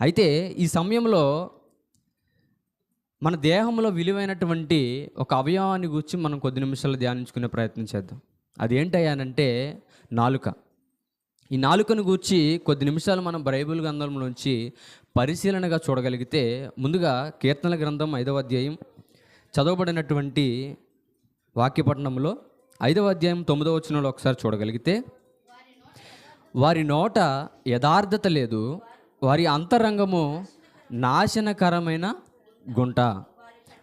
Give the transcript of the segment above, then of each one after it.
అయితే ఈ సమయంలో మన దేహంలో విలువైనటువంటి ఒక అవయవాన్ని గురించి మనం కొద్ది నిమిషాలు ధ్యానించుకునే ప్రయత్నం చేద్దాం. అదేంటయ్యానంటే నాలుక. ఈ నాలుకను గూర్చి కొద్ది నిమిషాలు మనం బైబిల్ గ్రంథంలోంచి పరిశీలనగా చూడగలిగితే ముందుగా కీర్తనల గ్రంథం ఐదవ అధ్యాయం చదవబడినటువంటి వాక్యపట్నంలో ఐదవ అధ్యాయం తొమ్మిదవ వచనంలో ఒకసారి చూడగలిగితే వారి నోట యథార్థత లేదు వారి అంతరంగము నాశనకరమైన గుంట.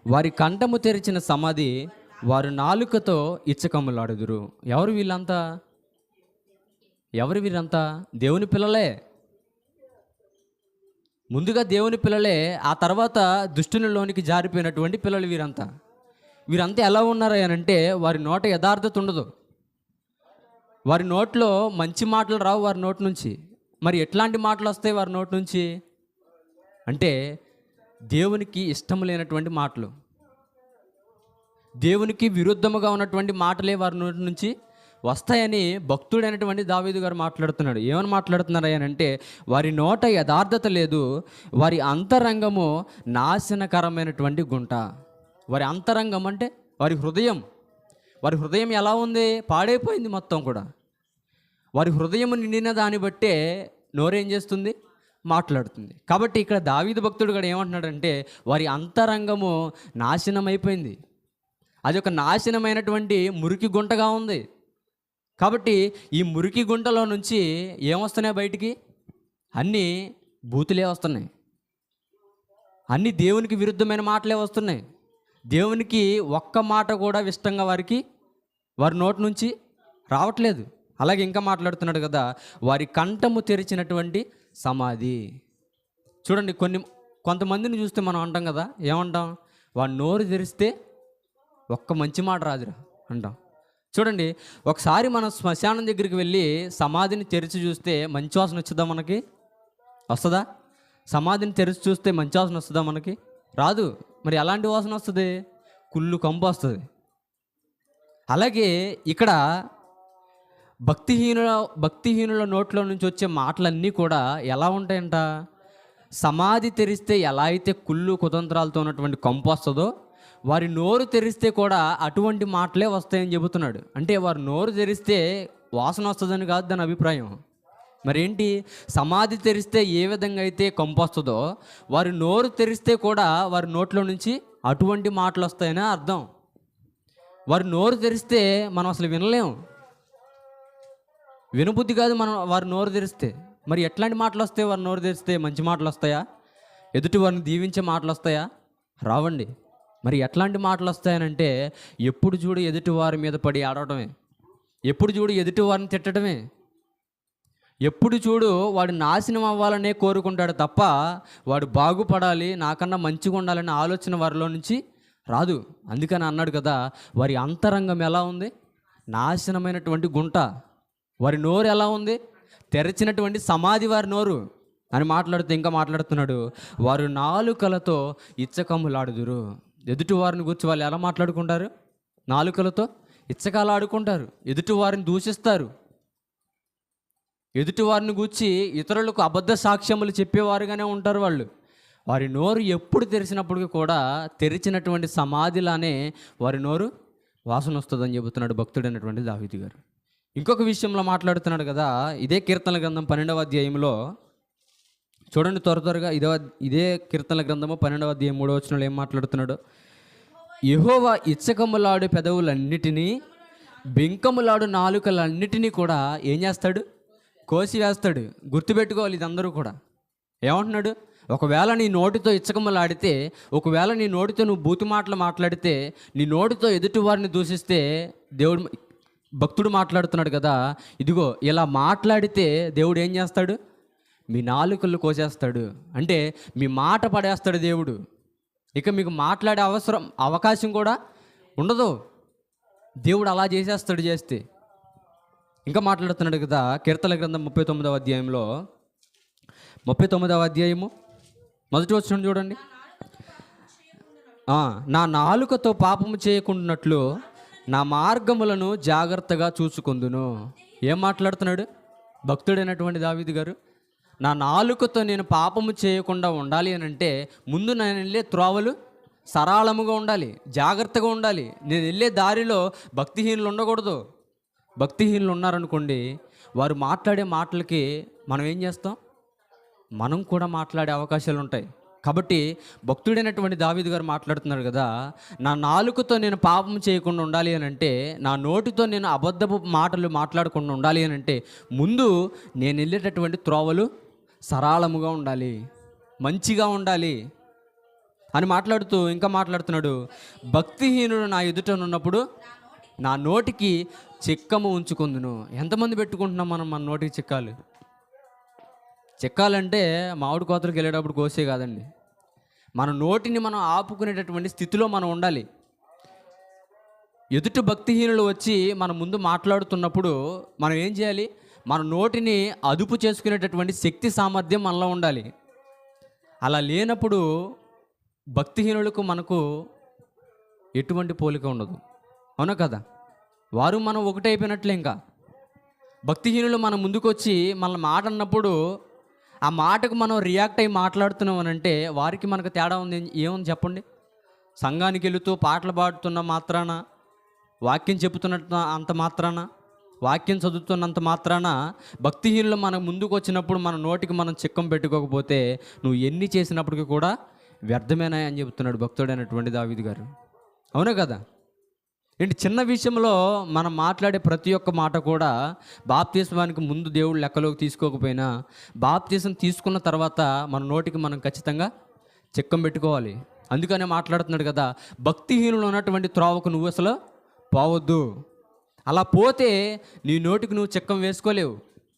వారి కంఠము తెరిచిన సమాధి వారు నాలుకతో ఇచ్చకమ్ములాడుదురు ఎవరు వీళ్ళంతా? ఎవరు వీరంతా దేవుని పిల్లలే. ముందుగా దేవుని పిల్లలే ఆ తర్వాత దుష్టునిలోనికి జారిపోయినటువంటి పిల్లలు వీరంతా. వీరంతా ఎలా ఉన్నారు అని అంటే వారి నోట యథార్థత ఉండదు. వారి నోట్లో మంచి మాటలు రావు వారి నోటి నుంచి. మరి ఎట్లాంటి మాటలు వస్తాయి వారి నోటి నుంచి? అంటే దేవునికి ఇష్టం లేనటువంటి మాటలు. దేవునికి విరుద్ధముగా ఉన్నటువంటి మాటలే వారి నోటి నుంచి వస్తాయని భక్తుడైనటువంటి దావీదు గారు మాట్లాడుతున్నాడు. ఏమని మాట్లాడుతున్నారు అంటే వారి నోట యథార్థత లేదు వారి అంతరంగము నాశనకరమైనటువంటి గుంట. వారి అంతరంగం అంటే వారి హృదయం. వారి హృదయం ఎలా ఉంది? పాడైపోయింది మొత్తం కూడా. వారి హృదయం నిండిన దాన్ని బట్టే నోరేం చేస్తుంది? మాట్లాడుతుంది. కాబట్టి ఇక్కడ దావీదు భక్తుడు కూడా ఏమంటున్నాడంటే వారి అంతరంగము నాశనం అయిపోయింది అది ఒక నాశనమైనటువంటి మురికి గుంటగా ఉంది. కాబట్టి ఈ మురికి గుంటలో నుంచి ఏమొస్తున్నాయి బయటికి? అన్నీ బూతులే వస్తున్నాయి. అన్నీ దేవునికి విరుద్ధమైన మాటలే వస్తున్నాయి. దేవునికి ఒక్క మాట కూడా ఇష్టంగా వారికి వారి నోటి నుంచి రావట్లేదు. అలాగే ఇంకా మాట్లాడుతున్నాడు కదా వారి కంఠము తెరిచినటువంటి సమాధి. చూడండి కొన్ని కొంతమందిని చూస్తే మనం అంటాం కదా ఏమంటాం? వాడు నోరు తెరిస్తే ఒక్క మంచి మాట రాదురా అంటాం. చూడండి ఒకసారి మనం శ్మశానం దగ్గరికి వెళ్ళి సమాధిని తెరిచి చూస్తే మంచి వాసన వచ్చిందా మనకి? వస్తుందా? సమాధిని తెరిచి చూస్తే మంచి వాసన వస్తుందా మనకి? రాదు. మరి ఎలాంటి వాసన వస్తుంది? కుళ్ళు కంపు వస్తుంది. అలాగే ఇక్కడ భక్తిహీనుల భక్తిహీనుల నోట్లో నుంచి వచ్చే మాటలన్నీ కూడా ఎలా ఉంటాయంట? సమాధి తెరిస్తే ఎలా అయితే కుళ్ళు కుతంత్రాలతో ఉన్నటువంటి కంపు వస్తుందో వారి నోరు తెరిస్తే కూడా అటువంటి మాటలే వస్తాయని చెబుతున్నాడు. అంటే వారి నోరు తెరిస్తే వాసన వస్తుందని కాదు దాని అభిప్రాయం. మరేంటి? సమాధి తెరిస్తే ఏ విధంగా అయితే కంపు వస్తుందో వారి నోరు తెరిస్తే కూడా వారి నోట్లో నుంచి అటువంటి మాటలు వస్తాయని అర్థం. వారి నోరు తెరిస్తే మనం అసలు వినలేము వినబుద్ధి కాదు మనం వారి నోరు తెరిస్తే. మరి ఎట్లాంటి మాటలు వస్తాయి వారి నోరు తెరిస్తే? మంచి మాటలు వస్తాయా? ఎదుటి వారిని దీవించే మాటలు వస్తాయా? రావండి. మరి ఎట్లాంటి మాటలు వస్తాయనంటే ఎప్పుడు చూడు ఎదుటి వారి మీద పడి ఆడటమే ఎప్పుడు చూడు ఎదుటి వారిని తిట్టడమే ఎప్పుడు చూడు వాడు నాశనం అవ్వాలనే కోరుకుంటాడు తప్ప వాడు బాగుపడాలి నాకన్నా మంచిగా ఉండాలనే ఆలోచన వారిలో నుంచి రాదు. అందుకని అన్నాడు కదా వారి అంతరంగం ఎలా ఉంది? నాశనమైనటువంటి గుంట. వారి నోరు ఎలా ఉంది? తెరచినటువంటి సమాధి వారి నోరు అని మాట్లాడుతూ ఇంకా మాట్లాడుతున్నాడు. వారు నాలుకలతో ఇచ్చకమ్ములాడుదురు ఎదుటి వారిని గురించి వాళ్ళు ఎలా మాట్లాడుకుంటారు? నాలుకలతో ఇచ్చకాలు ఆడుకుంటారు ఎదుటి వారిని దూషిస్తారు. ఎదుటి వారిని గూర్చి ఇతరులకు అబద్ధ సాక్ష్యములు చెప్పేవారుగానే ఉంటారు వాళ్ళు. వారి నోరు ఎప్పుడు తెరిచినప్పటికీ కూడా తెరిచినటువంటి సమాధిలానే వారి నోరు వాసన వస్తుందని చెబుతున్నాడు భక్తుడైనటువంటి దావిది గారు. ఇంకొక విషయంలో మాట్లాడుతున్నాడు కదా ఇదే కీర్తన గ్రంథం పన్నెండవ అధ్యాయంలో. చూడండి త్వర త్వరగా ఇదే ఇదే కీర్తన గ్రంథము పన్నెండవ అధ్యాయం మూడవ వచనంలో ఏం మాట్లాడుతున్నాడు? యెహోవా ఇచ్చకములాడు పెదవులన్నిటినీ బింకములాడు నాలుకలన్నిటినీ కూడా ఏం చేస్తాడు? కోసి వేస్తాడు. గుర్తుపెట్టుకోవాలి ఇదందరూ కూడా. ఏమంటున్నాడు? ఒకవేళ నీ నోటితో ఇచ్చకములాడితే ఒకవేళ నీ నోటితో నువ్వు బూతి మాటలు మాట్లాడితే నీ నోటితో ఎదుటి వారిని దూషిస్తే దేవుడు భక్తుడు మాట్లాడుతున్నాడు కదా ఇదిగో ఇలా మాట్లాడితే దేవుడు ఏం చేస్తాడు? మీ నాలుకలు కోసేస్తాడు. అంటే మీ మాట పడేస్తాడు దేవుడు. ఇక మీకు మాట్లాడే అవసరం అవకాశం కూడా ఉండదు. దేవుడు అలా చేసేస్తాడు చేస్తే. ఇంకా మాట్లాడుతున్నాడు కదా కీర్తన గ్రంథం ముప్పై తొమ్మిదవ అధ్యాయంలో. ముప్పై తొమ్మిదవ అధ్యాయము. మొదటి వచ్చిన చూడండి. నా నాలుకతో పాపము చేయకుండాట్లు నా మార్గములను జాగ్రత్తగా చూసుకుందును. ఏం మాట్లాడుతున్నాడు? భక్తుడైనటువంటి దావీదు గారు నా నాలుకతో నేను పాపము చేయకుండా ఉండాలి అని అంటే ముందు నేను వెళ్ళే త్రోవలు సరళముగా ఉండాలి జాగ్రత్తగా ఉండాలి. నేను వెళ్ళే దారిలో భక్తిహీనులు ఉండకూడదు. భక్తిహీనులు ఉన్నారనుకోండి వారు మాట్లాడే మాటలకి మనం ఏం చేస్తాం? మనం కూడా మాట్లాడే అవకాశాలు ఉంటాయి. కాబట్టి భక్తుడైనటువంటి దావీదు గారు మాట్లాడుతున్నారు కదా నా నాలుకతో నేను పాపం చేయకుండా ఉండాలి అని అంటే నా నోటితో నేను అబద్ధపు మాటలు మాట్లాడకుండా ఉండాలి అని అంటే ముందు నేను వెళ్ళేటటువంటి త్రోవలు సరళముగా ఉండాలి మంచిగా ఉండాలి అని మాట్లాడుతూ ఇంకా మాట్లాడుతున్నాడు. భక్తిహీనుడు నా ఎదుటనున్నప్పుడు నా నోటికి చిక్కము ఉంచుకుందును. ఎంతమంది పెట్టుకుంటున్నాం మనం మన నోటికి చిక్కాలు? చెక్కాలంటే మామిడి కోతలకు వెళ్ళేటప్పుడు కోసే కాదండి. మన నోటిని మనం ఆపుకునేటటువంటి స్థితిలో మనం ఉండాలి. ఎదుటి భక్తిహీనులు వచ్చి మన ముందు మాట్లాడుతున్నప్పుడు మనం ఏం చేయాలి? మన నోటిని అదుపు చేసుకునేటటువంటి శక్తి సామర్థ్యం మనలో ఉండాలి. అలా లేనప్పుడు భక్తిహీనులకు మనకు ఎటువంటి పోలిక ఉండదు. అవునా కదా? వారు మనం ఒకటైపోయినట్లే ఇంకా. భక్తిహీనులు మన ముందుకు వచ్చి మన మాట అన్నప్పుడు ఆ మాటకు మనం రియాక్ట్ అయ్యి మాట్లాడుతున్నాం అని అంటే వారికి మనకు తేడా ఉంది. ఏముంది చెప్పండి? సంఘానికి వెళుతూ పాటలు పాడుతున్న మాత్రాన వాక్యం చెబుతున్నట్టు అంత మాత్రాన వాక్యం చదువుతున్నంత మాత్రాన భక్తిహీనులు మన ముందుకు వచ్చినప్పుడు మన నోటికి మనం చిక్కం పెట్టుకోకపోతే నువ్వు ఎన్ని చేసినప్పటికీ కూడా వ్యర్థమేనా అని చెబుతున్నాడు భక్తుడైనటువంటి దావిది గారు. అవునా కదా? ఏంటి చిన్న విషయంలో మనం మాట్లాడే ప్రతి ఒక్క మాట కూడా బాప్తీసమానికి ముందు దేవుడు లెక్కలోకి తీసుకోకపోయినా బాప్తీసం తీసుకున్న తర్వాత మన నోటికి మనం ఖచ్చితంగా చిక్కం పెట్టుకోవాలి. అందుకనే మాట్లాడుతున్నాడు కదా భక్తిహీనులు ఉన్నటువంటి త్రోవకు నువ్వు అసలు పోవద్దు. అలా పోతే నీ నోటికి నువ్వు చిక్కం వేసుకోలేవు.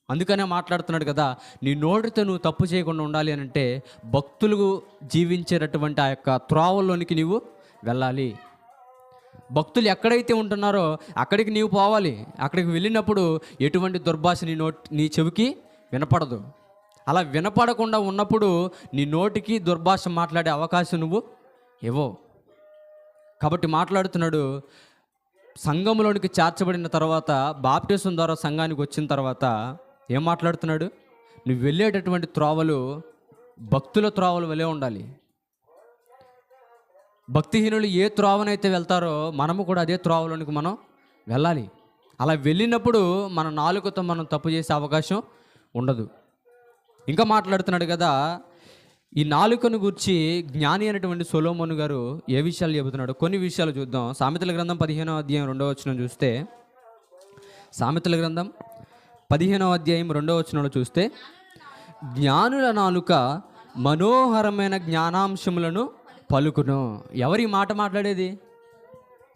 అందుకనే మాట్లాడుతున్నాడు కదా నీ నోటితో నువ్వు తప్పు చేయకుండా ఉండాలి అని అంటే భక్తులు జీవించేటటువంటి ఆ యొక్క త్రోవల్లోనికి నీవు వెళ్ళాలి. భక్తులు ఎక్కడైతే ఉంటున్నారో అక్కడికి నీవు పోవాలి. అక్కడికి వెళ్ళినప్పుడు ఎటువంటి దుర్భాష నీ నోటి నీ చెవికి వినపడదు. అలా వినపడకుండా ఉన్నప్పుడు నీ నోటికి దుర్భాష మాట్లాడే అవకాశం నువ్వు ఇవ్వవు. కాబట్టి మాట్లాడుతున్నాడు సంఘంలోనికి చేర్చబడిన తర్వాత బాప్టిజం ద్వారా సంఘానికి వచ్చిన తర్వాత ఏం మాట్లాడుతున్నాడు? నువ్వు వెళ్ళేటటువంటి త్రోవలు భక్తుల త్రోవలు వలె ఉండాలి. భక్తిహీనులు ఏ త్రోవనైతే వెళ్తారో మనము కూడా అదే త్రోవలోనికి మనం వెళ్ళాలి. అలా వెళ్ళినప్పుడు మన నాలుకతో మనం తప్పు చేసే అవకాశం ఉండదు. ఇంకా మాట్లాడుతున్నాడు కదా ఈ నాలుకను గురించి జ్ఞాని అయినటువంటి సొలోమోను గారు ఏ విషయాలు చెబుతున్నాడు కొన్ని విషయాలు చూద్దాం. సామెతల గ్రంథం పదిహేనో అధ్యాయం రెండవ వచనం చూస్తే సామెతల గ్రంథం పదిహేనవ అధ్యాయం రెండో వచనంలో చూస్తే జ్ఞానుల నాలుక మనోహరమైన జ్ఞానాంశములను పలుకును. ఎవరు ఈ మాట మాట్లాడేది?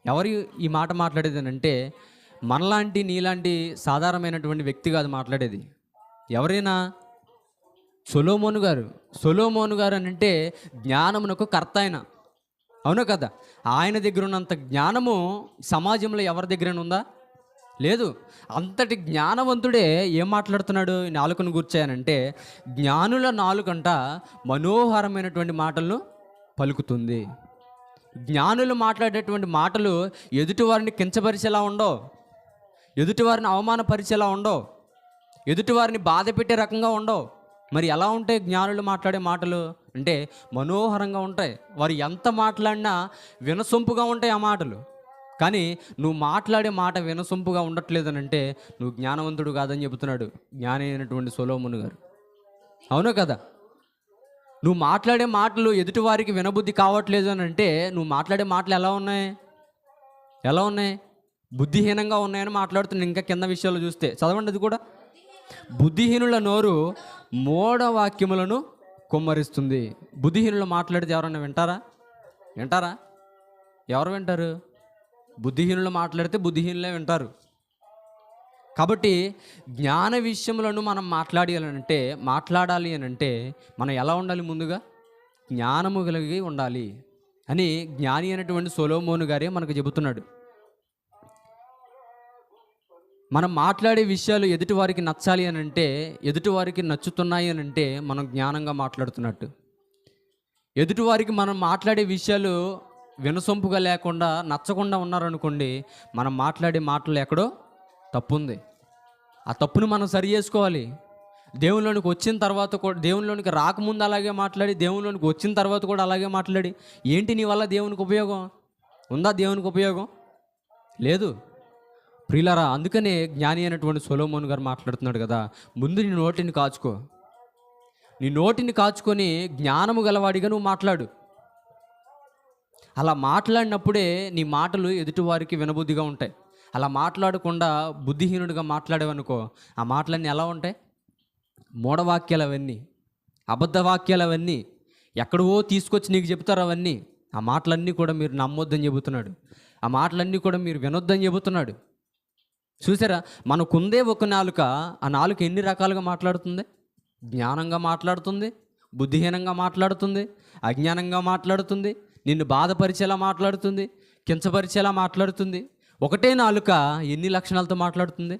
ఎవరు ఈ మాట మాట్లాడేది అని అంటే మనలాంటి నీలాంటి సాధారణమైనటువంటి వ్యక్తి కాదు మాట్లాడేది. ఎవరైనా? సొలోమోను గారు. సొలోమోను గారు అని అంటే జ్ఞానమునకు కర్త ఆయన. అవును కదా? ఆయన దగ్గర ఉన్నంత జ్ఞానము సమాజంలో ఎవరి దగ్గర ఉందా? లేదు. అంతటి జ్ఞానవంతుడే ఏం మాట్లాడుతున్నాడు? నాలుకను కూర్చాయనంటే జ్ఞానుల నాలుకంట మనోహరమైనటువంటి మాటలను పలుకుతుంది. జ్ఞానులు మాట్లాడేటువంటి మాటలు ఎదుటివారిని కించపరిచేలా ఉండవు. ఎదుటివారిని అవమానపరిచేలా ఉండవు. ఎదుటివారిని బాధ పెట్టే రకంగా ఉండవు. మరి ఎలా ఉంటాయి జ్ఞానులు మాట్లాడే మాటలు? అంటే మనోహరంగా ఉంటాయి. వారు ఎంత మాట్లాడినా వినసొంపుగా ఉంటాయి ఆ మాటలు. కానీ నువ్వు మాట్లాడే మాట వినసొంపుగా ఉండట్లేదని అంటే నువ్వు జ్ఞానవంతుడు కాదని చెబుతున్నాడు జ్ఞాని అయినటువంటి సొలోమును గారు. అవును కదా? నువ్వు మాట్లాడే మాటలు ఎదుటివారికి వినబుద్ధి కావట్లేదు అని అంటే నువ్వు మాట్లాడే మాటలు ఎలా ఉన్నాయి? ఎలా ఉన్నాయి? బుద్ధిహీనంగా ఉన్నాయని మాట్లాడుతున్నా ఇంకా కింద విషయాలు చూస్తే చదవండి అది కూడా. బుద్ధిహీనుల నోరు మూఢ వాక్యములను కుమ్మరిస్తుంది. బుద్ధిహీనులు మాట్లాడితే ఎవరన్నా వింటారా? వింటారా? ఎవరు వింటారు? బుద్ధిహీనులు మాట్లాడితే బుద్ధిహీనులే వింటారు. కాబట్టి జ్ఞాన విషయములను మనం మాట్లాడాలంటే మాట్లాడాలి అని అంటే మనం ఎలా ఉండాలి ముందుగా? జ్ఞానము కలిగి ఉండాలి అని జ్ఞాని అయినటువంటి సొలోమోను గారే మనకు చెబుతున్నాడు. మనం మాట్లాడే విషయాలు ఎదుటివారికి నచ్చాలి అని అంటే ఎదుటివారికి నచ్చుతున్నాయి అని అంటే మనం జ్ఞానంగా మాట్లాడుతున్నట్టు. ఎదుటివారికి మనం మాట్లాడే విషయాలు వినసొంపుగా లేకుండా నచ్చకుండా ఉన్నారనుకోండి మనం మాట్లాడే మాటలు ఎక్కడో తప్పు ఉంది ఆ తప్పును మనం సరి చేసుకోవాలి. దేవునిలోనికి వచ్చిన తర్వాత కూడా దేవునిలోనికి రాకముందు అలాగే మాట్లాడి దేవునిలోనికి వచ్చిన తర్వాత కూడా అలాగే మాట్లాడి. ఏంటి నీ వల్ల దేవునికి ఉపయోగం? ఉందా దేవునికి ఉపయోగం? లేదు. ప్రియులారా అందుకనే జ్ఞాని అయినటువంటి సొలోమోన్ గారు మాట్లాడుతున్నాడు కదా ముందు నీ నోటిని కాచుకో. నీ నోటిని కాచుకొని జ్ఞానము గలవాడిగా నువ్వు మాట్లాడు. అలా మాట్లాడినప్పుడే నీ మాటలు ఎదుటివారికి వినబుద్ధిగా ఉంటాయి. అలా మాట్లాడకుండా బుద్ధిహీనుడిగా మాట్లాడేవనుకో ఆ మాటలన్నీ ఎలా ఉంటాయి? మూఢవాక్యాలు అవన్నీ అబద్ధ వాక్యాలు అవన్నీ ఎక్కడో తీసుకొచ్చి నీకు చెప్తారు అవన్నీ. ఆ మాటలన్నీ కూడా మీరు నమ్మొద్దని చెబుతున్నాడు. ఆ మాటలన్నీ కూడా మీరు వినొద్దని చెబుతున్నాడు. చూసారా? మనకుందే ఒక నాలుక. ఆ నాలుక ఎన్ని రకాలుగా మాట్లాడుతుంది? జ్ఞానంగా మాట్లాడుతుంది బుద్ధిహీనంగా మాట్లాడుతుంది అజ్ఞానంగా మాట్లాడుతుంది నిన్ను బాధపరిచేలా మాట్లాడుతుంది కించపరిచేలా మాట్లాడుతుంది. ఒకటే నాలుక ఎన్ని లక్షణాలతో మాట్లాడుతుంది?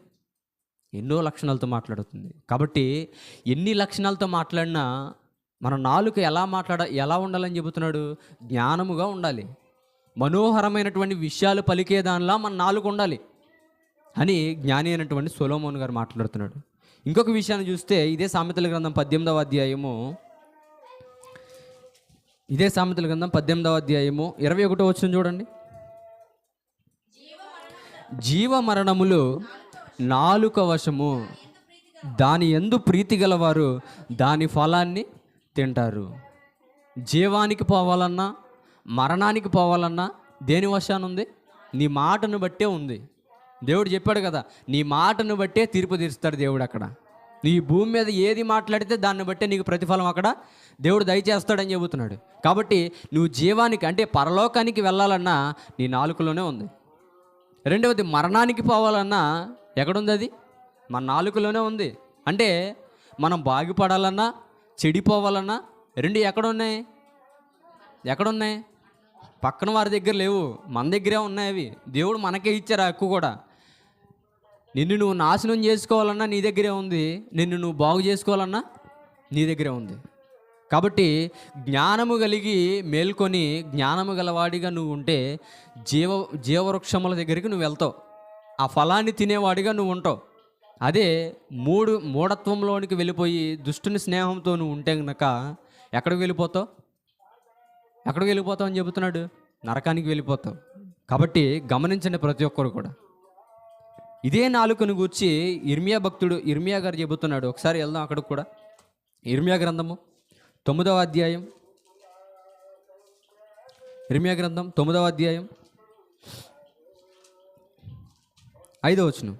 ఎన్నో లక్షణాలతో మాట్లాడుతుంది. కాబట్టి ఎన్ని లక్షణాలతో మాట్లాడినా మన నాలుక ఎలా మాట్లాడ ఎలా ఉండాలని చెబుతున్నాడు? జ్ఞానముగా ఉండాలి. మనోహరమైనటువంటి విషయాలు పలికే దానిలా మన నాలుక ఉండాలి అని జ్ఞాని అయినటువంటి సొలోమోన్ గారు మాట్లాడుతున్నాడు. ఇంకొక విషయాన్ని చూస్తే ఇదే సామెతల గ్రంథం పద్దెనిమిదవ అధ్యాయము. ఇదే సామెతల గ్రంథం పద్దెనిమిదవ అధ్యాయము. ఇరవై ఒకటో వచ్చిన చూడండి. జీవ మరణములు నాలుక వశము. దాని ఎందు ప్రీతి గలవారు దాని ఫలాన్ని తింటారు. జీవానికి పోవాలన్నా మరణానికి పోవాలన్నా దేని వశాన ఉంది? నీ మాటను బట్టే ఉంది. దేవుడు చెప్పాడు కదా నీ మాటను బట్టే తీర్పు తీరుస్తాడు దేవుడు అక్కడ. నీ భూమి మీద ఏది మాట్లాడితే దాన్ని బట్టే నీకు ప్రతిఫలం అక్కడ దేవుడు దయచేస్తాడని చెబుతున్నాడు. కాబట్టి నువ్వు జీవానికి అంటే పరలోకానికి వెళ్ళాలన్నా నీ నాలుకలోనే ఉంది. రెండవది మరణానికి పోవాలన్నా ఎక్కడుంది అది? మన నాలుకలోనే ఉంది. అంటే మనం బాగుపడాలన్నా చెడిపోవాలన్నా రెండు ఎక్కడున్నాయి? ఎక్కడున్నాయి? పక్కన వారి దగ్గర లేవు. మన దగ్గరే ఉన్నాయి అవి. దేవుడు మనకే ఇచ్చారు ఆ హక్కు కూడా. నిన్ను నువ్వు నాశనం చేసుకోవాలన్నా నీ దగ్గరే ఉంది. నిన్ను నువ్వు బాగు చేసుకోవాలన్నా నీ దగ్గరే ఉంది. కాబట్టి జ్ఞానము కలిగి మేల్కొని జ్ఞానము గలవాడిగా నువ్వు ఉంటే జీవ జీవవృక్షముల దగ్గరికి నువ్వు వెళ్తావు. ఆ ఫలాన్ని తినేవాడిగా నువ్వు ఉంటావు. అదే మూడు మూఢత్వంలోనికి వెళ్ళిపోయి దుష్టుని స్నేహంతో నువ్వు ఉంటే కనుక ఎక్కడికి వెళ్ళిపోతావు? ఎక్కడికి వెళ్ళిపోతావు అని చెబుతున్నాడు? నరకానికి వెళ్ళిపోతావు. కాబట్టి గమనించండి ప్రతి ఒక్కరు కూడా. ఇదే నాలుకను గూర్చి ఇర్మియా భక్తుడు ఇర్మియా గారు చెబుతున్నాడు. ఒకసారి వెళ్దాం అక్కడికి కూడా. ఇర్మియా గ్రంథము. తొమ్మిదవ అధ్యాయం. ఇర్మియా గ్రంథం తొమ్మిదవ అధ్యాయం. ఐదవ వచనం.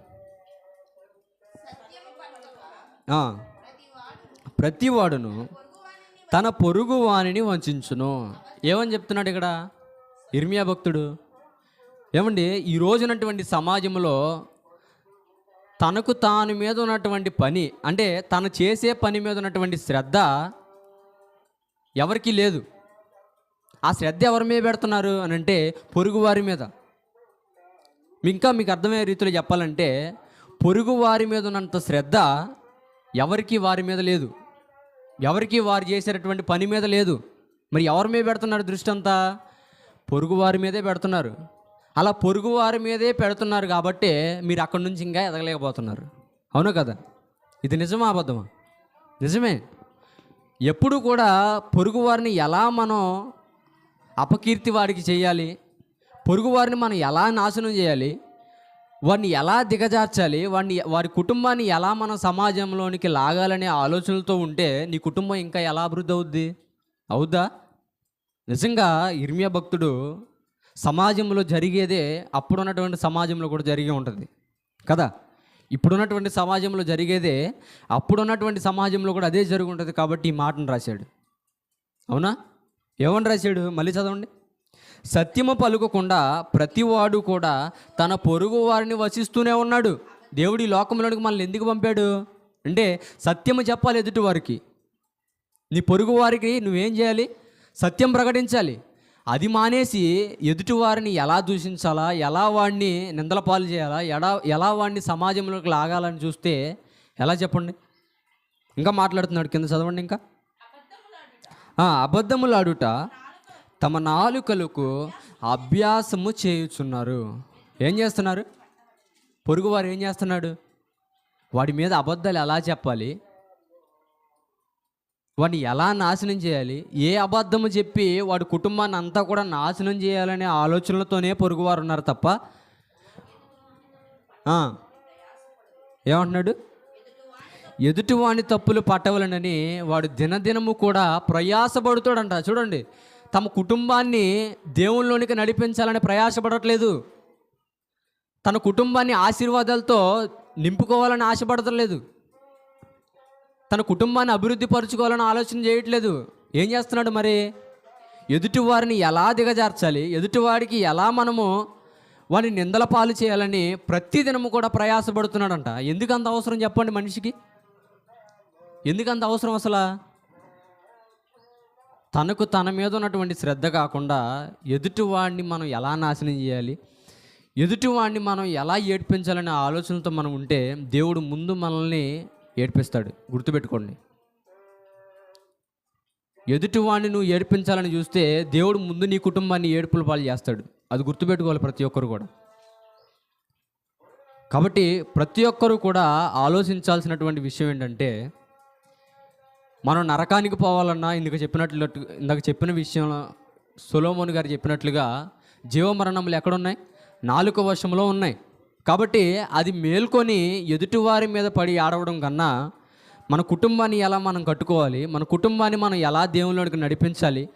ప్రతివాడును తన పొరుగు వాణిని వంచును ఏమని చెప్తున్నాడు ఇక్కడ? ఇర్మియా భక్తుడు. ఏమండి? ఈ రోజునటువంటి సమాజంలో తనకు తాను మీద ఉన్నటువంటి పని అంటే తను చేసే పని మీద ఉన్నటువంటి శ్రద్ధ ఎవరికీ లేదు. ఆ శ్రద్ధ ఎవరి మీద పెడుతున్నారు అని అంటే పొరుగువారి మీద. ఇంకా మీకు అర్థమయ్యే రీతిలో చెప్పాలంటే పొరుగు వారి మీద ఉన్నంత శ్రద్ధ ఎవరికి వారి మీద లేదు. ఎవరికి వారు చేసేటటువంటి పని మీద లేదు. మరి ఎవరి మీద పెడుతున్నారు దృష్టి అంతా? పొరుగు వారి మీదే పెడుతున్నారు. అలా పొరుగు వారి మీదే పెడుతున్నారు కాబట్టి మీరు అక్కడి నుంచి ఇంకా ఎదగలేకపోతున్నారు. అవును కదా? ఇది నిజమా అబద్ధమా? నిజమే. ఎప్పుడు కూడా పొరుగు వారిని ఎలా మనం అపకీర్తి వాడికి చేయాలి? పొరుగు వారిని మనం ఎలా నాశనం చేయాలి? వారిని ఎలా దిగజార్చాలి? వాడిని వారి కుటుంబాన్ని ఎలా మనం సమాజంలోనికి లాగాలనే ఆలోచనలతో ఉంటే నీ కుటుంబం ఇంకా ఎలా అభివృద్ధి అవుద్ది? అవుద్దా? నిజంగా ఇర్మియా భక్తుడు సమాజంలో జరిగేదే అప్పుడున్నటువంటి సమాజంలో కూడా జరిగే ఉంటుంది. కదా? ఇప్పుడున్నటువంటి సమాజంలో జరిగేదే అప్పుడున్నటువంటి సమాజంలో కూడా అదే జరుగుంటుంది ఉంటుంది కాబట్టి ఈ మాటను రాశాడు. అవునా? ఏమని రాశాడు? మళ్ళీ చదవండి. సత్యము పలుకకుండా ప్రతివాడు కూడా తన పొరుగు వారిని వసిస్తూనే ఉన్నాడు. దేవుడి లోకంలోనికి మనల్ని ఎందుకు పంపాడు? అంటే సత్యము చెప్పాలి ఎదుటి వారికి. నీ పొరుగు వారికి నువ్వేం చేయాలి? సత్యం ప్రకటించాలి. అది మానేసి ఎదుటి వారిని ఎలా దూషించాలా ఎలా వాడిని నిందల పాలు చేయాలా ఎలా ఎలా వాడిని సమాజంలోకి లాగాలని చూస్తే ఎలా చెప్పండి? ఇంకా మాట్లాడుతున్నాడు కింద చదవండి ఇంకా. అబద్ధములాడుట తమ నాలుకలకు అభ్యాసము చేయుచున్నారు. ఏం చేస్తున్నారు? పొరుగువారు ఏం చేస్తున్నాడు? వాడి మీద అబద్ధాలు ఎలా చెప్పాలి? వాడిని ఎలా నాశనం చేయాలి? ఏ అబద్ధము చెప్పి వాడి కుటుంబాన్ని అంతా కూడా నాశనం చేయాలనే ఆలోచనలతోనే పొరుగువారు ఉన్నారు తప్ప? ఏమంటున్నాడు? ఎదుటివాణి తప్పులు పట్టవలనని వాడు దినదినము కూడా ప్రయాసపడుతాడంట. చూడండి తమ కుటుంబాన్ని దేవుళ్ళలోనికి నడిపించాలని ప్రయాసపడట్లేదు. తన కుటుంబాన్ని ఆశీర్వాదాలతో నింపుకోవాలని ఆశపడటం లేదు తన కుటుంబాన్ని అభివృద్ధి పరుచుకోవాలని ఆలోచన చేయట్లేదు. ఏం చేస్తున్నాడు మరి? ఎదుటివారిని ఎలా దిగజార్చాలి? ఎదుటివాడికి ఎలా మనము వాడిని నిందల పాలు చేయాలని ప్రతి దినము కూడా ప్రయాసపడుతున్నాడంట. ఎందుకు అంత అవసరం చెప్పండి మనిషికి? ఎందుకు అంత అవసరం అసలు? తనకు తన మీద ఉన్నటువంటి శ్రద్ధ కాకుండా ఎదుటివాడిని మనం ఎలా నాశనం చేయాలి? ఎదుటివాడిని మనం ఎలా ఏడ్పించాలనే ఆలోచనతో మనం ఉంటే దేవుడు ముందు మనల్ని ఏడ్పిస్తాడు. గుర్తుపెట్టుకోండి. ఎదుటివాడిని నువ్వు ఏడ్పించాలని చూస్తే దేవుడు ముందు నీ కుటుంబాన్ని ఏడుపుల పాలు చేస్తాడు. అది గుర్తుపెట్టుకోవాలి ప్రతి ఒక్కరు కూడా. కాబట్టి ప్రతి ఒక్కరూ కూడా ఆలోచించాల్సినటువంటి విషయం ఏంటంటే మనం నరకానికి పోవాలన్నా ఇందుకు చెప్పినట్లు ఇందాక చెప్పిన విషయంలో సొలోమోన్ గారు చెప్పినట్లుగా జీవమరణములు ఎక్కడున్నాయి? నాలుక వశంలో ఉన్నాయి. కాబట్టి అది మేల్కొని ఎదుటివారి మీద పడి ఆడవడం కన్నా మన కుటుంబాన్ని ఎలా మనం కట్టుకోవాలి మన కుటుంబాన్ని మనం ఎలా దేవుళ్ళకి నడిపించాలి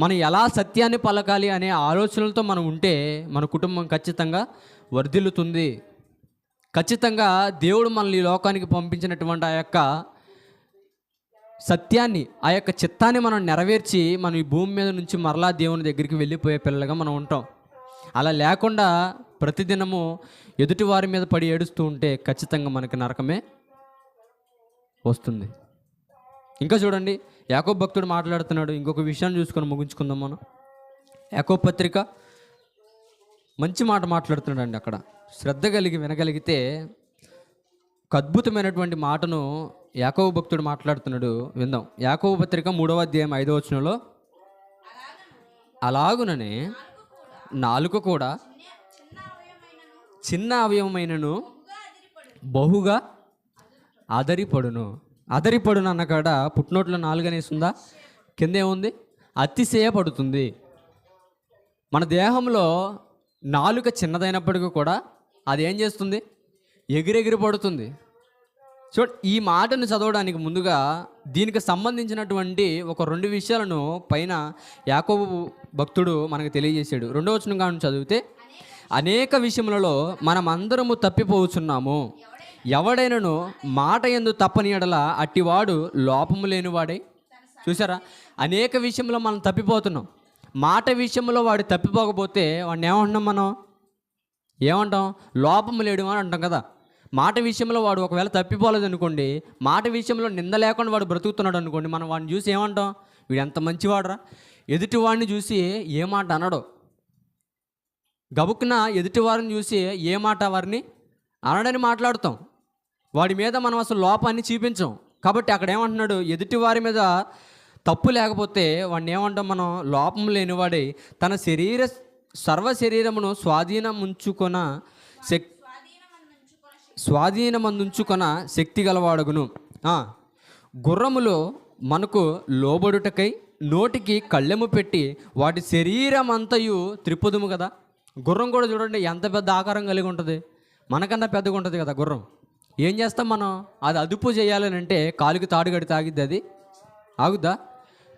మనం ఎలా సత్యాన్ని పలకాలి అనే ఆలోచనలతో మనం ఉంటే మన కుటుంబం ఖచ్చితంగా వర్ధిల్లుతుంది. ఖచ్చితంగా దేవుడు మనల్ని ఈ లోకానికి పంపించినటువంటి ఆ యొక్క సత్యాన్ని ఆ యొక్క చిత్తాన్ని మనం నెరవేర్చి మనం ఈ భూమి మీద నుంచి మరలా దేవుని దగ్గరికి వెళ్ళిపోయే పిల్లలుగా మనం ఉంటాం. అలా లేకుండా ప్రతిదినము ఎదుటి వారి మీద పడి ఏడుస్తూ ఉంటే ఖచ్చితంగా మనకి నరకమే వస్తుంది. ఇంకా చూడండి యాకో భక్తుడు మాట్లాడుతున్నాడు. ఇంకొక విషయాన్ని చూసుకొని ముగించుకుందాం మనం. యాకో పత్రిక మంచి మాట మాట్లాడుతున్నాడు అండి అక్కడ. శ్రద్ధ కలిగి వినగలిగితే ఒక అద్భుతమైనటువంటి మాటను యాకోబు భక్తుడు మాట్లాడుతున్నాడు. విందాం. యాకో పత్రిక మూడవ అధ్యాయం ఐదవ వచనంలో అలాగుననే నాలుక కూడా చిన్న అవయవమైనను బహుగా అదరిపడును అదరిపడును అన్నకాడ పుట్టినోట్లో నాలుగు అనేసి ఉందా కింద అతిశయపడుతుంది. మన దేహంలో నాలుక చిన్నదైనప్పటికీ కూడా అది ఏం చేస్తుంది? ఎగిరెగిరి పడుతుంది. చూడ ఈ మాటను చదవడానికి ముందుగా దీనికి సంబంధించినటువంటి ఒక రెండు విషయాలను పైన యాకోబు భక్తుడు మనకు తెలియజేశాడు. రెండో వచనం కాను చదివితే అనేక విషయములలో మనమందరము తప్పిపోవచ్చున్నాము ఎవడైనను మాట ఎందు తప్పని ఎడల అట్టివాడు లోపము లేనివాడే. చూసారా అనేక విషయంలో మనం తప్పిపోతున్నాం. మాట విషయంలో వాడు తప్పిపోకపోతే వాడిని ఏమంటున్నాం మనం? ఏమంటాం? లోపము లేడు అని అంటాం కదా. మాట విషయంలో వాడు ఒకవేళ తప్పిపోలేదు అనుకోండి మాట విషయంలో నింద లేకుండా వాడు బ్రతుకుతున్నాడు అనుకోండి మనం వాడిని చూసి ఏమంటాం? వీడు ఎంత మంచివాడరా? ఎదుటి వాడిని చూసి ఏ మాట అనడు. గబుక్కున ఎదుటి వారిని చూసి ఏ మాట వారిని? అనడని మాట్లాడుతాం. వాడి మీద మనం అసలు లోపాన్ని చూపించాం. కాబట్టి అక్కడ ఏమంటున్నాడు? ఎదుటి వారి మీద తప్పు లేకపోతే వాడిని ఏమంటాం మనం? లోపం లేనివాడి. తన శరీర సర్వ శరీరమును స్వాధీనం ఉంచుకొన శక్ స్వాధీనమందుంచుకొన శక్తి గలవాడగును. ఆ, గుర్రములో మనకు లోబడుటకై నోటికి కళ్ళెము పెట్టి వాటి శరీరం అంతయు త్రిపుదుము కదా గుర్రం కూడా చూడండి ఎంత పెద్ద ఆకారం కలిగి ఉంటుంది. మనకన్నా పెద్దగా ఉంటుంది కదా గుర్రం. ఏం చేస్తాం మనం? అది అదుపు చేయాలని అంటే కాలుకి తాడు కడితే ఆగిద్ది అది. ఆగుద్దా?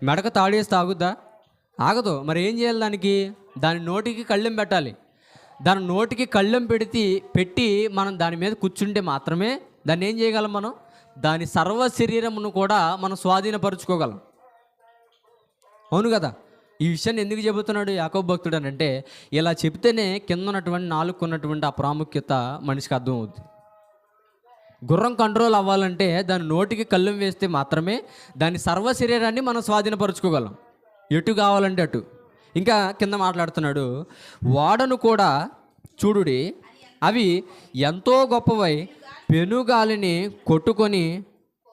మెడక తాడేస్తే ఆగుద్దా ఆగదు. మరి ఏం చేయాలి దానికి? దాని నోటికి కళ్ళెం పెట్టాలి. దాని నోటికి కళ్ళెం పెడితే పెట్టి మనం దాని మీద కూర్చుంటే మాత్రమే దాన్ని ఏం చేయగలం మనం? దాని సర్వ శరీరమును కూడా మనం స్వాధీనపరుచుకోగలం. అవును కదా? ఈ విషయాన్ని ఎందుకు చెబుతున్నాడు యాకోబ్ భక్తుడు అని అంటే ఇలా చెబితేనే కింద ఉన్నటువంటి నాలుగు ఉన్నటువంటి ఆ ప్రాముఖ్యత మనిషికి అర్థమవుతుంది గుర్రం కంట్రోల్ అవ్వాలంటే దాని నోటికి కళ్ళెం వేస్తే మాత్రమే దాని సర్వ శరీరాన్ని మనం స్వాధీనపరుచుకోగలం. ఎటు కావాలంటే అటు. ఇంకా కింద మాట్లాడుతున్నాడు వాడను కూడా చూడుడి అవి ఎంతో గొప్పవై పెనుగాలిని కొట్టుకొని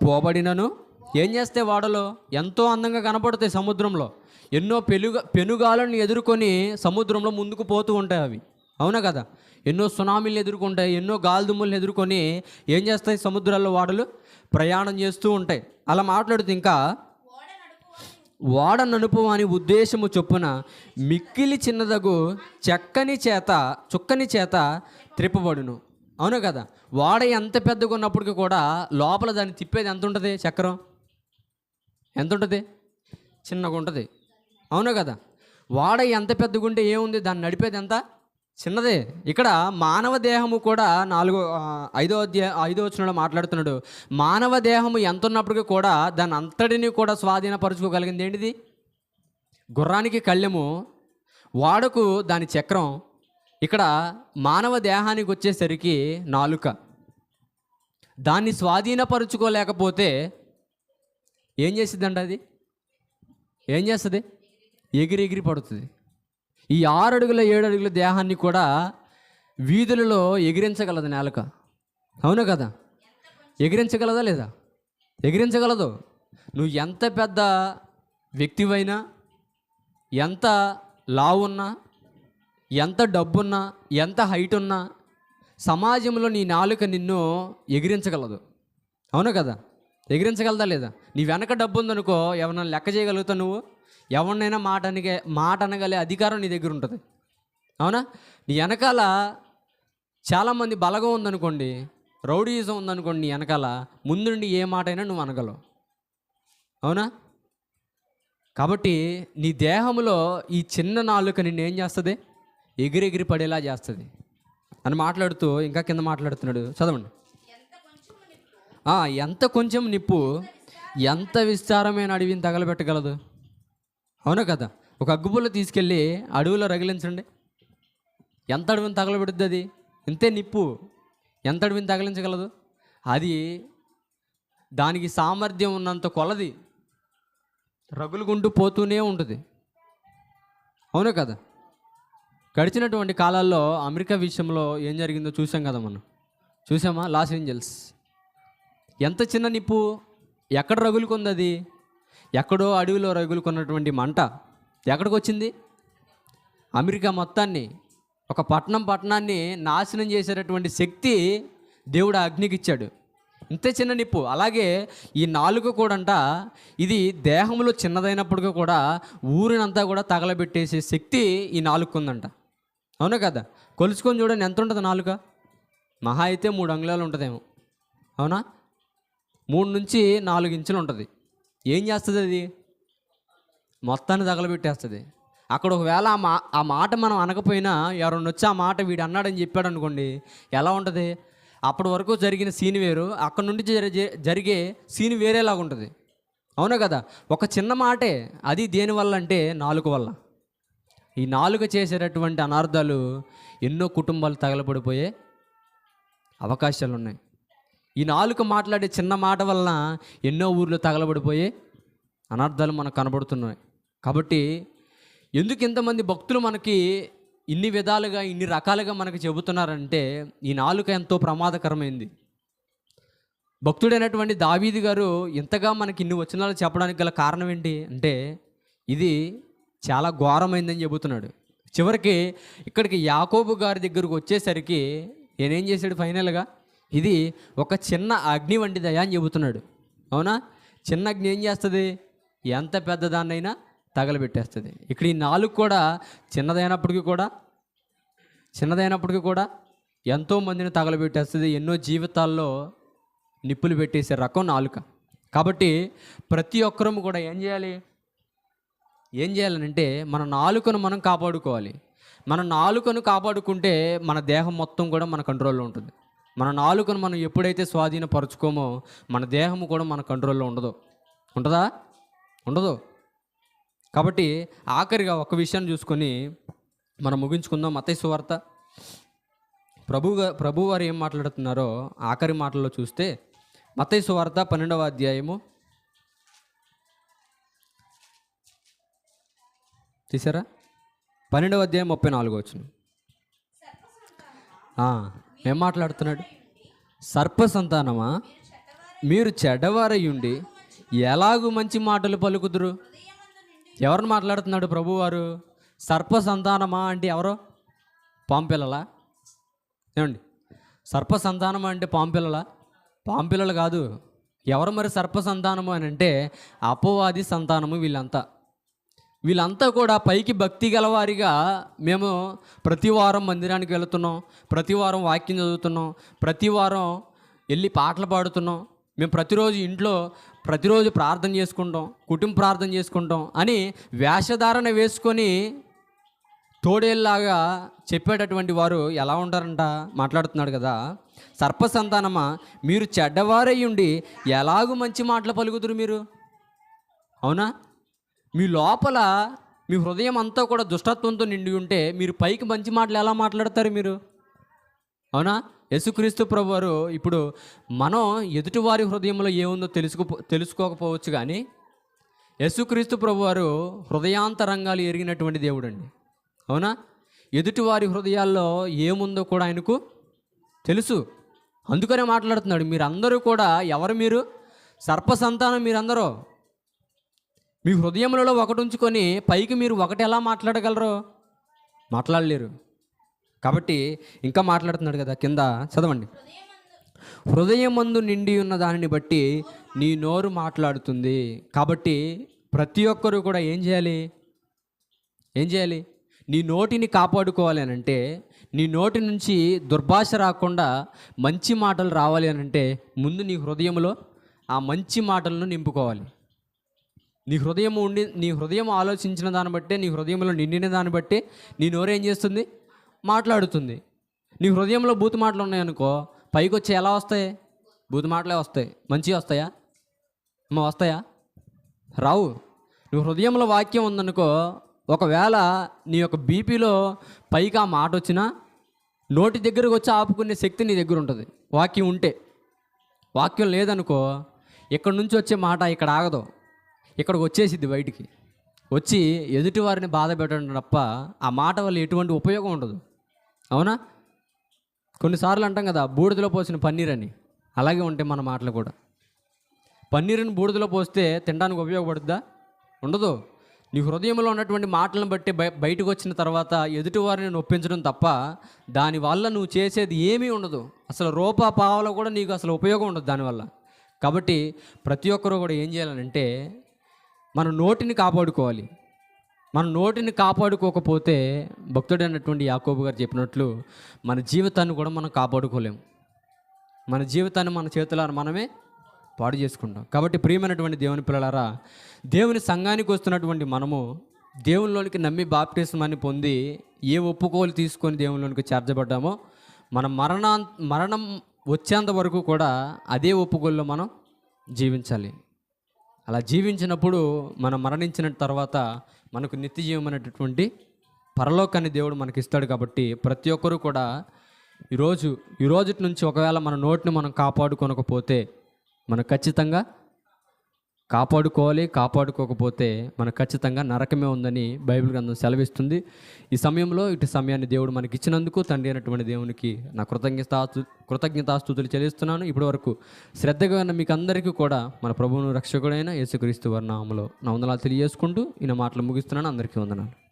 పోబడినను. ఏం చేస్తే వాడలో? ఎంతో అందంగా కనపడతాయి సముద్రంలో. ఎన్నో పెనుగ పెనుగాలను ఎదుర్కొని సముద్రంలో ముందుకు పోతూ ఉంటాయి అవి. అవునా కదా? ఎన్నో సునామీలు ఎదుర్కొంటాయి ఎన్నో గాలిదుమ్ములను ఎదుర్కొని ఏం చేస్తాయి సముద్రాల్లో వాడలు? ప్రయాణం చేస్తూ ఉంటాయి. అలా మాట్లాడుతూ ఇంకా వాడ ననుపు అని ఉద్దేశము చొప్పున మిక్కిలి చిన్నదగు చెక్కని చేత చుక్కని చేత త్రిప్పబడును. అవును కదా? వాడ ఎంత పెద్దగా ఉన్నప్పటికీ కూడా లోపల దాన్ని తిప్పేది ఎంత ఉంటుంది చక్రం? ఎంత ఉంటుంది? చిన్నగా ఉంటుంది. అవును కదా? వాడ ఎంత పెద్ద గుండె ఏముంది? దాన్ని నడిపేది ఎంత? చిన్నదే. ఇక్కడ మానవ దేహము కూడా నాలుగో ఐదో అధ్యాయ ఐదో వచనంలో మాట్లాడుతున్నాడు. మానవ దేహము ఎంత ఉన్నప్పటికీ కూడా దాని అంతటిని కూడా స్వాధీనపరచుకోగలిగింది ఏంటిది? గుర్రానికి కళ్ళెము వాడకు దాని చక్రం. ఇక్కడ మానవ దేహానికి వచ్చేసరికి నాలుక. దాన్ని స్వాధీనపరుచుకోలేకపోతే ఏం చేసిద్దండి అది? ఏం చేస్తుంది? ఎగిరి ఎగిరి పడుతుంది. ఈ ఆరు అడుగుల ఏడు అడుగుల దేహాన్ని కూడా వీధులలో ఎగిరించగలదు నేలక. అవును కదా? ఎగిరించగలదా లేదా? ఎగిరించగలదు. నువ్వు ఎంత పెద్ద వ్యక్తివైనా ఎంత లావున్నా ఎంత డబ్బున్నా ఎంత హైట్ ఉన్నా సమాజంలో నీ నాలుక నిన్ను ఎగిరించగలదు. అవును కదా? ఎగిరించగలదా లేదా? నీ వెనక డబ్బు ఉందనుకో ఎవరన్నా లెక్క చేయగలుగుతావు నువ్వు? ఎవరినైనా మాట అనగే మాట అనగలే అధికారం నీ దగ్గర ఉంటుంది. అవునా? నీ వెనకాల చాలామంది బలగం ఉందనుకోండి రౌడీయిజం ఉందనుకోండి నీ వెనకాల ముందుండి ఏ మాట అయినా నువ్వు అనగలవు. అవునా? కాబట్టి నీ దేహంలో ఈ చిన్న నాలుక నిన్ను ఏం చేస్తుంది? ఎగిరెగిరి పడేలా చేస్తుంది. అని మాట్లాడుతూ ఇంకా కింద మాట్లాడుతున్నాడు. చదవండి. ఎంత కొంచెం నిప్పు ఎంత విస్తారమైన అడవిని తగలబెట్టగలదు? అవునా కదా? ఒక అగ్గుపుల్ల తీసుకెళ్ళి అడవిలో రగిలించండి. ఎంత అడవిని తగలబెడుద్ది అది? ఇంతే నిప్పు. ఎంత అడవిని తగిలించగలదు? అది దానికి సామర్థ్యం ఉన్నంత కొలది. రగులుకుంటూ పోతూనే ఉంటుంది. అవునా కదా? గడిచినటువంటి కాలాల్లో అమెరికా విషయంలో ఏం జరిగిందో చూసాం కదా మనం. చూసామా? Los Angeles. ఎంత చిన్న నిప్పు? ఎక్కడ రగులుకుంది అది? ఎక్కడో అడవిలో రగులుకున్నటువంటి మంట ఎక్కడికి వచ్చింది అమెరికా మొత్తాన్ని ఒక పట్టణం పట్టణాన్ని నాశనం చేసేటటువంటి శక్తి దేవుడు అగ్నికి ఇచ్చాడు ఇంతే చిన్న నిప్పు. అలాగే ఈ నాలుక అంట ఇది దేహంలో చిన్నదైనప్పటికీ కూడా ఊరినంతా కూడా తగలబెట్టేసే శక్తి ఈ నాలుగు ఉందంట అవునా కదా? కొలుచుకొని చూడండి ఎంత ఉంటుంది నాలుక? మహా అయితే మూడు అంగుళాలు ఉంటుందేమో. అవునా? మూడు నుంచి నాలుగు ఇంచులు ఉంటుంది. ఏం చేస్తుంది అది మొత్తాన్ని తగలబెట్టేస్తుంది. అక్కడ ఒకవేళ ఆ మా ఆ మాట మనం అనకపోయినా ఎవరన్నా వచ్చి ఆ మాట వీడు అన్నాడని చెప్పాడు అనుకోండి ఎలా ఉంటుంది? అప్పటి వరకు జరిగిన సీన్ వేరు అక్కడ నుండి జరిగే సీన్ వేరేలాగా ఉంటుంది. అవునా కదా? ఒక చిన్న మాటే అది దేనివల్ల అంటే నాలుగు వల్ల. ఈ నాలుక చేసేటటువంటి అనార్థాలు ఎన్నో కుటుంబాలు తగలబడిపోయే అవకాశాలు ఉన్నాయి ఈ నాలుక మాట్లాడే చిన్న మాట వలన ఎన్నో ఊర్లు తగలబడిపోయి అనర్థాలు మనకు కనబడుతున్నాయి. కాబట్టి ఎందుకు ఇంతమంది భక్తులు మనకి ఇన్ని విధాలుగా ఇన్ని రకాలుగా మనకు చెబుతున్నారంటే ఈ నాలుక ఎంతో ప్రమాదకరమైంది. భక్తుడైనటువంటి దావీది గారు ఇంతగా మనకి ఇన్ని వచనాలు చెప్పడానికి గల కారణం ఏంటి అంటే ఇది చాలా ఘోరమైందని చెబుతున్నాడు. చివరికి ఇక్కడికి యాకోబు గారి దగ్గరకు వచ్చేసరికి నేనేం చేశాడు ఫైనల్గా? ఇది ఒక చిన్న అగ్ని వంటిదయా అని చెబుతున్నాడు. అవునా? చిన్న అగ్ని ఏం చేస్తుంది? ఎంత పెద్దదాన్నైనా తగలబెట్టేస్తుంది. ఇక్కడ ఈ నాలుగు కూడా చిన్నదైనప్పటికీ కూడా చిన్నదైనప్పటికీ కూడా ఎంతో మందిని తగలబెట్టేస్తుంది ఎన్నో జీవితాల్లో నిప్పులు పెట్టేసే రకం నాలుక. కాబట్టి ప్రతి ఒక్కరము కూడా ఏం చేయాలి? ఏం చేయాలనంటే మన నాలుకను మనం కాపాడుకోవాలి. మన నాలుకను కాపాడుకుంటే మన దేహం మొత్తం కూడా మన కంట్రోల్లో ఉంటుంది. మన నాలుకను మనం ఎప్పుడైతే స్వాధీనపరచుకోమో మన దేహము కూడా మన కంట్రోల్లో ఉండదు. ఉంటుందా? ఉండదు. కాబట్టి ఆఖరిగా ఒక విషయాన్ని చూసుకొని మనం ముగించుకుందాం. మతైసు వార్త. ప్రభు ప్రభు వారు ఏం మాట్లాడుతున్నారో ఆఖరి మాటల్లో చూస్తే మతైసు వార్త పన్నెండవ అధ్యాయము. తీసారా? పన్నెండవ అధ్యాయం ముప్పై నాలుగు వచ్చిన ఏం మాట్లాడుతున్నాడు? సర్ప సంతానమా మీరు చెడ్డవారయ్యుండి ఎలాగూ మంచి మాటలు పలుకుదురు? ఎవరిని మాట్లాడుతున్నాడు ప్రభువారు? సర్ప సంతానమా అంటే ఎవరో? పాంపిల్లలా? ఏమండి? సర్ప సంతానమా అంటే పాంపిల్లలా? పాంపిల్లలు కాదు. ఎవరు మరి సర్ప సంతానము అని అంటే అపవాది సంతానము వీళ్ళంతా. వీళ్ళంతా కూడా పైకి భక్తి గలవారిగా మేము ప్రతి వారం మందిరానికి వెళుతున్నాం ప్రతి వారం వాక్యం చదువుతున్నాం ప్రతి వారం వెళ్ళి పాటలు పాడుతున్నాం. మేము ప్రతిరోజు ఇంట్లో ప్రతిరోజు ప్రార్థన చేసుకుంటాం కుటుంబ ప్రార్థన చేసుకుంటాం అని వేషధారణ వేసుకొని తోడేళ్ళలాగా చెప్పేటటువంటి వారు ఎలా ఉంటారంట మాట్లాడుతున్నాడు కదా. సర్పసంతానమా మీరు చెడ్డవారై ఉండి ఎలాగూ మంచి మాటలు పలుకుతురు మీరు? అవునా? మీ లోపల మీ హృదయం అంతా కూడా దుష్టత్వంతో నిండి ఉంటే మీరు పైకి మంచి మాటలు ఎలా మాట్లాడతారు మీరు? అవునా? యేసుక్రీస్తు ప్రభు వారు ఇప్పుడు మనం ఎదుటివారి హృదయంలో ఏముందో తెలుసుకో తెలుసుకోకపోవచ్చు కానీ యేసుక్రీస్తు ప్రభు వారు హృదయాంతరంగాలు ఎరిగినటువంటి దేవుడు అండి అవునా? ఎదుటివారి హృదయాల్లో ఏముందో కూడా ఆయనకు తెలుసు. అందుకనే మాట్లాడుతున్నాడు. మీరందరూ కూడా ఎవరు మీరు? సర్ప సంతానం మీరందరూ. మీ హృదయములలో ఒకటి ఉంచుకొని పైకి మీరు ఒకటి ఎలా మాట్లాడగలరు? మాట్లాడలేరు. కాబట్టి ఇంకా మాట్లాడుతున్నాడు కదా కింద చదవండి. హృదయమందు నిండి ఉన్న దానిని బట్టి నీ నోరు మాట్లాడుతుంది. కాబట్టి ప్రతి ఒక్కరూ కూడా ఏం చేయాలి? ఏం చేయాలి? నీ నోటిని కాపాడుకోవాలి అని అంటే నీ నోటి నుంచి దుర్భాష రాకుండా మంచి మాటలు రావాలి అని అంటే ముందు నీ హృదయంలో ఆ మంచి మాటలను నింపుకోవాలి. నీ హృదయం ఉండి నీ హృదయం ఆలోచించిన దాన్ని బట్టే నీ హృదయంలో నిండిన దాన్ని బట్టే నీ నోరు ఏం చేస్తుంది? మాట్లాడుతుంది. నీ హృదయంలో బూతు మాటలు ఉన్నాయనుకో పైకి వచ్చి ఎలా వస్తాయి? బూతు మాటలే వస్తాయి. మంచిగా వస్తాయా? అమ్మ వస్తాయా? రావు. నువ్వు హృదయంలో వాక్యం ఉందనుకో ఒకవేళ నీ యొక్క బీపీలో పైకి ఆ మాట వచ్చినా నోటి దగ్గరకు వచ్చి ఆపుకునే శక్తి నీ దగ్గర ఉంటుంది. వాక్యం ఉంటే. వాక్యం లేదనుకో ఇక్కడ నుంచి వచ్చే మాట ఇక్కడ ఆగదు. ఇక్కడికి వచ్చేసిద్ది బయటికి. వచ్చి ఎదుటి వారిని బాధ పెట్టడం తప్ప ఆ మాట వల్ల ఎటువంటి ఉపయోగం ఉండదు. అవునా? కొన్నిసార్లు అంటాం కదా బూడిదలో పోసిన పన్నీర్ అని అలాగే ఉంటాయి మన మాటలు కూడా. పన్నీరుని బూడిదలో పోస్తే తినడానికి ఉపయోగపడుద్దా? ఉండదు. నీ హృదయంలో ఉన్నటువంటి మాటలను బట్టి బయ బయటకు వచ్చిన తర్వాత ఎదుటి వారిని నొప్పించడం తప్ప దానివల్ల నువ్వు చేసేది ఏమీ ఉండదు. అసలు రూపా పావలో కూడా నీకు అసలు ఉపయోగం ఉండదు దానివల్ల. కాబట్టి ప్రతి ఒక్కరూ కూడా ఏం చేయాలంటే మన నోటిని కాపాడుకోవాలి. మన నోటిని కాపాడుకోకపోతే భక్తుడైనటువంటి యాకోబు గారు చెప్పినట్లు మన జీవితాన్ని కూడా మనం కాపాడుకోలేము. మన జీవితాన్ని మన చేతులారా మనమే పాడు చేసుకుంటాం. కాబట్టి ప్రియమైనటువంటి దేవుని పిల్లలారా దేవుని సంఘానికి వస్తున్నటువంటి మనము దేవునిలోనికి నమ్మి బాప్టిజమాన్ని పొంది ఏ ఒప్పుకోలు తీసుకొని దేవునిలోనికి చేర్చబడ్డామో మన మరణ మరణం వచ్చేంత వరకు కూడా అదే ఒప్పుకోల్లో మనం జీవించాలి. అలా జీవించినప్పుడు మనం మరణించిన తర్వాత మనకు నిత్య అనేటటువంటి పరలోకాన్ని దేవుడు మనకి ఇస్తాడు కాబట్టి ప్రతి ఒక్కరూ కూడా ఈరోజు ఈ రోజు నుంచి ఒకవేళ మన నోటిని మనం కాపాడుకొనకపోతే మనం ఖచ్చితంగా కాపాడుకోవాలి కాపాడుకోకపోతే మనకు ఖచ్చితంగా నరకమే ఉందని బైబిల్ గ్రంథం సెలవిస్తుంది. ఈ సమయంలో ఇటు సమయాన్ని దేవుడు మనకి ఇచ్చినందుకు తండ్రి అయినటువంటి దేవునికి నా కృతజ్ఞతాస్తు కృతజ్ఞతాస్తుతులు చెల్లిస్తున్నాను. ఇప్పటి వరకు శ్రద్ధగా ఉన్న మీకు అందరికీ కూడా మన ప్రభువును రక్షకుడైన యేసుక్రీస్తు వారి నామలో నా వందనాలు తెలియజేసుకుంటూ ఈయన మాటలు ముగిస్తున్నాను. అందరికీ వందనాలు.